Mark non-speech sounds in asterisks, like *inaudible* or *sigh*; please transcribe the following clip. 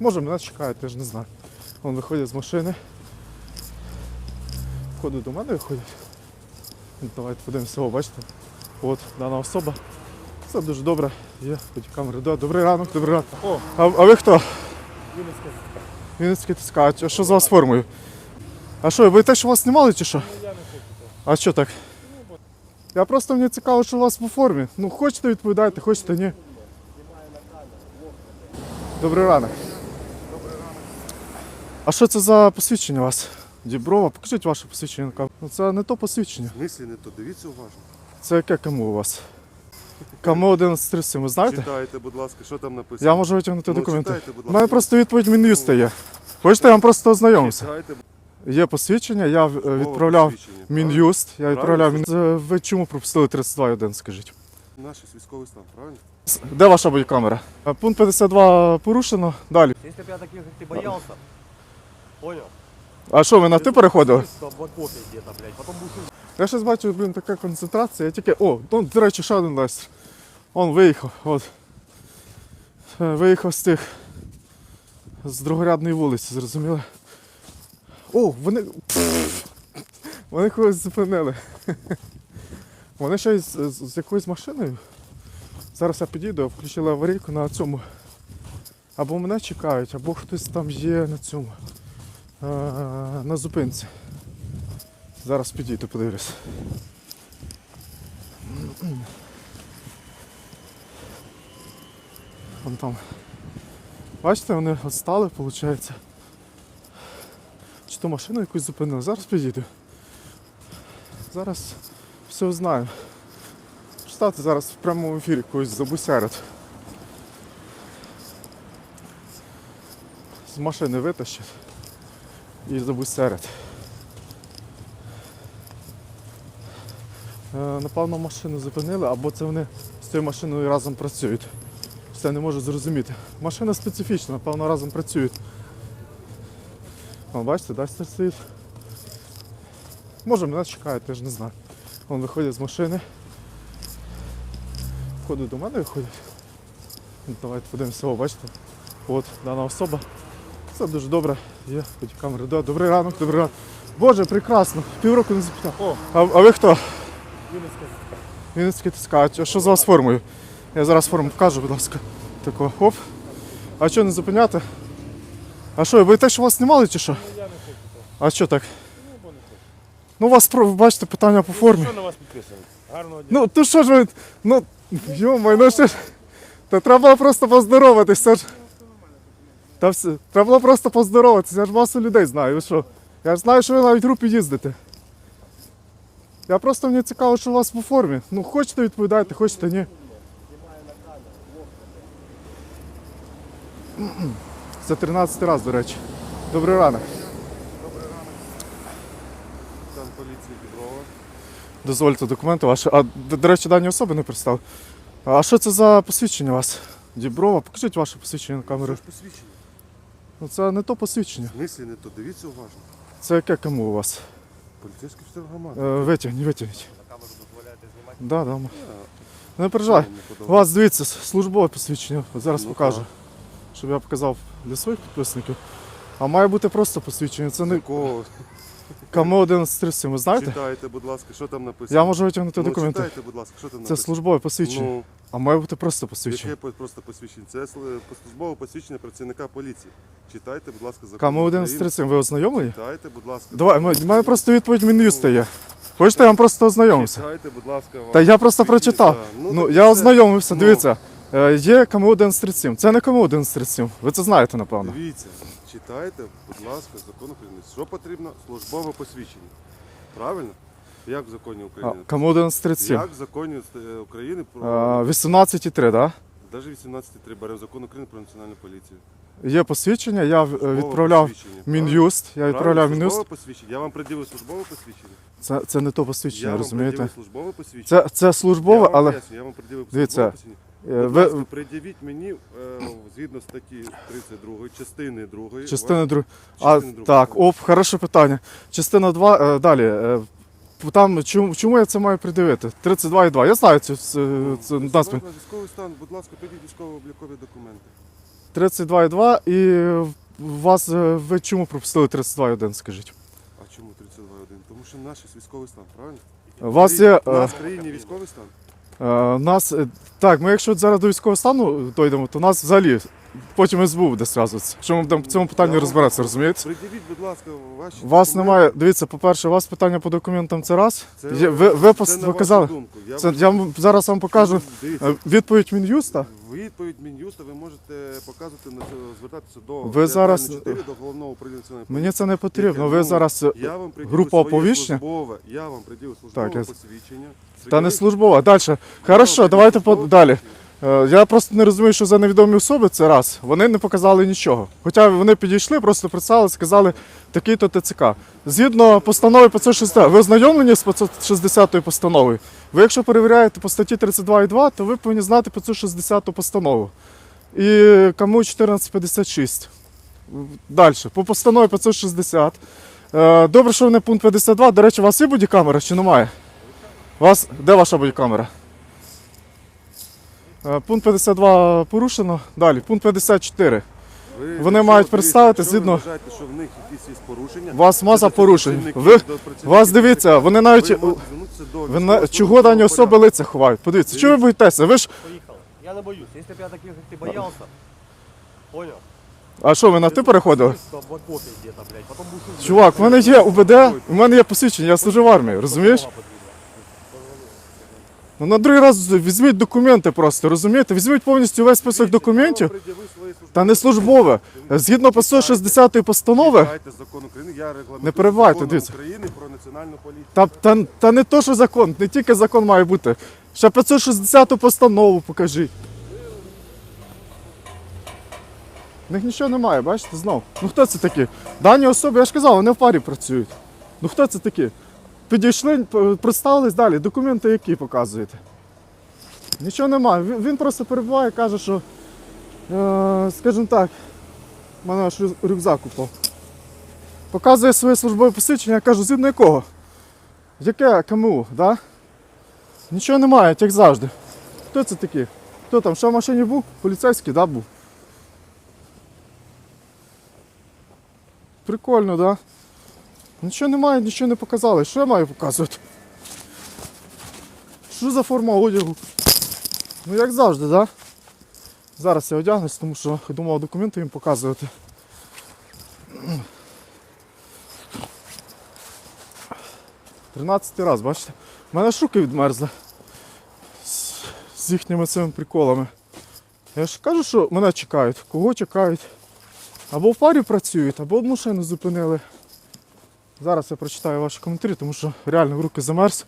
Може мене чекають, я ж не знаю. Вон виходять з машини. Входить до мене виходять. Давайте подивимося, о, бачите. От дана особа. Все дуже добре. Є камери. Да, добрий ранок, добрий ранок. О. А, а ви хто? Вінницьке. Вінницький ТСК. А що з вас формою? А що, ви те, що вас знімали чи що? Я не хочу. А що так? Я просто мені цікаво, що у вас по формі. Ну, хочете відповідайте, хочете ні. Добрий ранок. А що це за посвідчення у вас? Діброва, покажіть ваше посвідчення. Ну це не то посвідчення. В мислі не то, дивіться уважно. Це яке кому у вас? Кому 1137, ви знаєте? Читайте, будь ласка, що там написано. Я можу витягнути Ну, документи. читайте, будь У мене просто відповідь Мін'юста є. Хочете, я вам просто ознайомився. Читайте, Є посвідчення, я е, відправляв посвідчення. Мін'юст, я відправляв Правильно. Мін... Е, Ви чому пропустили 32.1, скажіть? Наш військовий стан, правильно? Де ваша бодікамера? Е, Пункт 52 порушено. Далі. Если бы я таких, как ты боялся, понял? А що, ви на ти переходили? Там в где-то, блядь, потом будешь Я щось бачу, блін, така концентрація. Я тільки. О, ну, до речі, ще один лестер. Он виїхав. От. Е, Виїхав з тих. З другорядної вулиці, зрозуміли? О, вони. *laughs* Вони когось зупинили. *laughs* Вони ще з, з, з якоюсь машиною. Зараз я підійду, включили аварійку на цьому. Або мене чекають, або хтось там є на цьому. На зупинці. Зараз підійду, подивлюсь. Вон там. Бачите, вони відстали, виходить. Чи то машину якусь зупинили. Зараз підійду. Зараз все узнаю. Читати зараз в прямому ефірі когось забусярять. З машини витащать і забусярять. Е, Напевно, машину зупинили, або це вони з цією машиною разом працюють. Це не можу зрозуміти. Машина специфічна, напевно, разом працюють. О, бачите, Дастер стоїть. Може мене чекають, я ж не знаю. Вон виходять з машини. Входить до мене виходять. Давайте подивимося, о, бачите. От дана особа. Все дуже добре. Є камери. Да, добрий ранок, добрий ранок. Боже, прекрасно. Півроку не запитав. О. А, а ви хто? Вінницьке. Вінницький ТСК. А що з вас формою? Я зараз форму покажу, будь ласка. Тако, оп. А що не зупиняти? А що, ви те, що вас знімали чи що? Ну, Я не хочу. А що так? Ну, у вас про- бачите питання по формі. Що на вас підписано? Гарного дня. Ну, то що ж ви. Ну, йомай, ну що ж. Та треба просто поздороватися. Ж. Та все. Треба було просто поздороватися. Я ж масу людей знаю. Ви що? Я ж знаю, що ви навіть в групі їздите. Я просто мені цікаво, що у вас по формі. Ну, хочете відповідайте, хочете ні. *clears throat* Це 13 раз, до речі. Добрий ранок. Стан поліції Діброва. Дозвольте документи ваші. А, до, до речі, дані особи не представив. А що це за посвідчення у вас? Діброва, покажіть ваше посвідчення на камеру. ж посвідчення? Ну це не то посвідчення. В смислі не то, дивіться уважно. Це яке кому у вас? Поліцейський офіцер громади. Е, витягніть, витягніть. На камеру дозволяєте знімати? Да, да. м. Не переживай. У вас дивіться, службове посвідчення. От зараз Ну, покажу. так. Щоб я показав для своїх підписників. А має бути просто посвідчення. Це не Такого. КМ 1137, ви знаєте? Читайте, будь ласка, що там написано. Я можу витягнути ну, документи. Читайте, будь ласка, що там Це написано. службове посвідчення. Ну, А має бути просто посвідчення. яке по- просто посвідчення? Це сл- службове посвідчення працівника поліції. Читайте, будь ласка, закон. України. 1137, ви ознайомлені? Читайте, будь ласка. Давай, у мене просто відповідь Мін'юста є. Хочете, я вам просто ознайомився? Читайте, будь ласка. Та я просто прочитав. Ну, так я це- ознайомився, ну. дивіться. Е, Є КМУ 1137. Це не КМУ 1137. Ви це знаєте, напевно. Дивіться, читайте, будь ласка, закон України. Що потрібно? Службове посвідчення. Правильно? Як в законі України? КМУ 1137. Як в законі е, України про Е, 18,3, так? навіть 18.3 бере закон України про національну поліцію. Є посвідчення, я е, Службове відправляв посвідчення, Мін'юст. Я відправляв Правильно, Мін'юст. службове посвідчення. Я вам приділив службове посвідчення. Це, це не то Я посвідчення, вам розумієте? службове посвідчення. Це, це службове, я вам але поясню, я вам приділив Дивіться, посвідчення. Е, Будь ви пред'явіть мені е, згідно статті 32, частини 2. частина друга. А, так, оп, хороше питання. Частина 2, е, далі. е, Там чому, чому я це маю придивити? 32,2. Я знаю цю, цю, цю Ну, назву. Військовий стан, будь ласка, підіть військово-облікові документи. 32,2 і вас е, ви чому пропустили 32,1, скажіть? А чому 32.1? Тому що наш військовий стан, правильно? У вас є. У е, нас в країні військовий стан. Е, нас, е, так, ми якщо зараз до військового стану дійдемо, то нас взагалі потім СБУ буде зразу. Що ми будемо в цьому питанні розбиратися, розумієте? Придивіть, будь ласка, ваші У вас документи. немає, дивіться, по-перше, у вас питання по документам це раз. Це, Є- ви ви, це пос- на вашу показали. думку. Я, Це, вам- я вам зараз вам покажу Дивіться, е, відповідь Мін'юста. Відповідь Мін'юста ви можете показувати на це- звертатися до Ви зараз- 4, до головного управління національної Мені це не потрібно. Ви зараз. е, Я вам група своє оповіщення? службове, я вам приділив службове Так, я- посвідчення. Та не службова. Далі. Хорошо, давайте по далі. Е, Я просто не розумію, що за невідомі особи це раз. Вони не показали нічого. Хоча вони підійшли, просто представили, сказали такий-то ТЦК. Згідно постанови 560, ви ознайомлені з 560 постановою? Ви якщо перевіряєте по статті 32.2, то ви повинні знати 560 постанову. І кому 1456. Далі. По постанові 560. Е, Добре, що вони пункт 52. До речі, у вас є бодікамера чи немає? У Вас, де ваша бодікамера? Е, Пункт 52 порушено. Далі, пункт 54. Ви, Вони мають представити згідно- Ви вважаєте, що в них якісь є порушення. У вас маса порушень. Ви, вас дивіться, вони навіть. Ви до Ви на, чого дані особи порядку. лиця ховають? Подивіться, чого ви боїтеся? Ви ж. Поїхали. Я не боюсь. Якщо б я таких, як ти боявся, понял? А що, ви на ти переходили? В. Чувак, в мене є УБД, у мене є посвідчення, я служив в армії, розумієш? Ну на другий раз візьміть документи просто, розумієте? Візьміть повністю весь список документів. Та не службове. Згідно 560 постанови, Читайте закон України, я регламентую Не перебивайте, законом дивіться. України про національну поліцію. та, та, та не то, що закон, не тільки закон має бути. Ще 560 постанову покажіть. В них нічого немає, бачите, знов. Ну хто це такі? Дані особи, я ж казав, вони в парі працюють. Ну хто це такі? Підійшли, представились далі, документи які показуєте. Нічого немає. Він, просто перебуває, каже, що, е, скажімо так, в мене аж рюкзак упав. Показує своє службове посвідчення, я кажу, згідно якого? Яке КМУ, да? Нічого немає, як завжди. Хто це такий? Хто там? Що в машині був? Поліцейський, да, був? Прикольно, да? Нічого немає, нічого не показали. Що я маю показувати? Що за форма одягу? Ну як завжди, да? Зараз я одягнусь, тому що думав документи їм показувати. Тринадцятий раз, бачите? У мене ж руки відмерзли. З, з їхніми цими приколами. Я ж кажу, що мене чекають. Кого чекають? Або в парі працюють, або машину зупинили. Зараз я прочитаю ваші коментарі, тому що реально в руки замерз.